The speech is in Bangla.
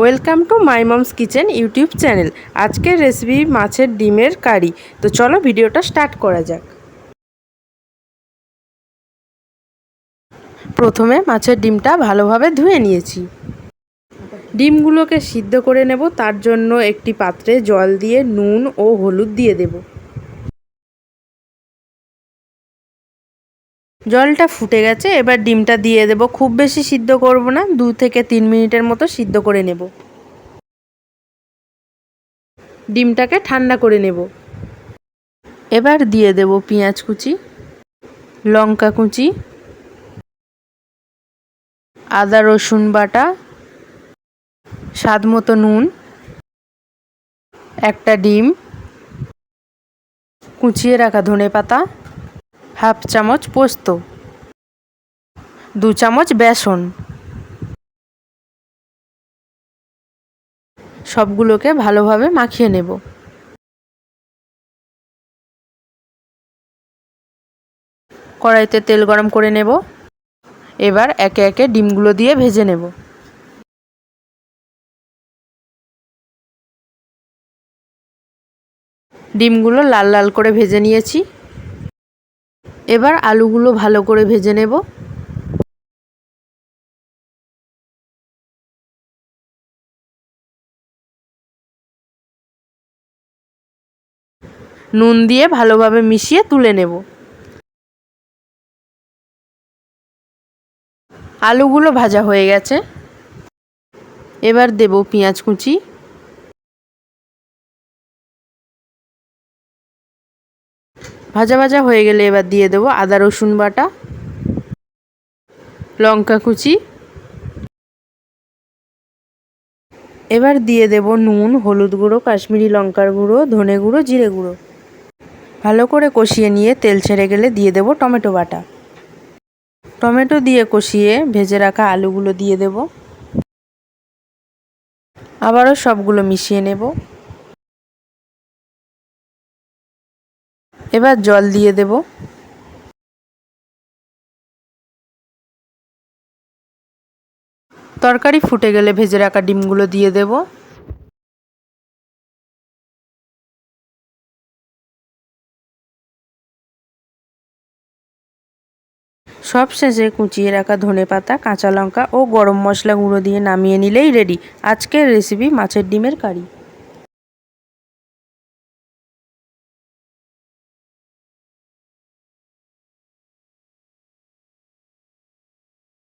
Welcome to my mom's kitchen YouTube channel. আজকের রেসিপি মাছের ডিমের কারি। তো চলো ভিডিওটা স্টার্ট করা যাক। প্রথমে মাছের ডিমটা ভালোভাবে ধুয়ে নিয়েছি। ডিমগুলোকে সিদ্ধ করে নেব, তার জন্য একটি পাত্রে জল দিয়ে, নুন ও হলুদ দিয়ে দেব। জলটা ফুটে গেছে, এবার ডিমটা দিয়ে দেব। খুব বেশি সিদ্ধ করব না, দু থেকে তিন মিনিটের মতো সিদ্ধ করে নেব। ডিমটাকে ঠান্ডা করে নেব। এবার দিয়ে দেব পেঁয়াজ কুচি, লঙ্কা কুচি, আদা রসুন বাটা স্বাদ মতো নুন, একটা ডিম, কুচিয়ে রাখা ধনে পাতা হাফ চামচ পোস্ত, দু চামচ বেসন। সবগুলোকে ভালোভাবে মাখিয়ে নেব। কড়াইতে তেল গরম করে নেব। এবার একে একে ডিমগুলো দিয়ে ভেজে নেব। ডিমগুলো লাল লাল করে ভেজে নিয়েছি। এবার আলুগুলো ভালো করে ভেজে নেব। নুন দিয়ে ভালোভাবে মিশিয়ে তুলে নেব। আলুগুলো ভাজা হয়ে গেছে। এবার দেব পেঁয়াজ কুচি। ভাজা ভাজা হয়ে গেলে এবার দিয়ে দেবো আদা, রসুন বাটা, লঙ্কা কুচি। এবার দিয়ে দেব নুন, হলুদ গুঁড়ো, কাশ্মীরি লঙ্কার গুঁড়ো, ধনে গুঁড়ো, জিরে গুঁড়ো। ভালো করে কষিয়ে নিয়ে তেল ছেড়ে গেলে দিয়ে দেব টমেটো বাটা। টমেটো দিয়ে কষিয়ে ভেজে রাখা আলুগুলো দিয়ে দেব। আবারও সবগুলো মিশিয়ে নেব। এবার জল দিয়ে দেব। তরকারি ফুটে গেলে ভেজে রাখা ডিমগুলো দিয়ে দেব। সব শেষে কুচিয়ে রাখা ধনে পাতা, কাঁচা লঙ্কা ও গরম মশলা গুঁড়ো দিয়ে নামিয়ে নিলেই রেডি। আজকের রেসিপি মাছের ডিমের কারি।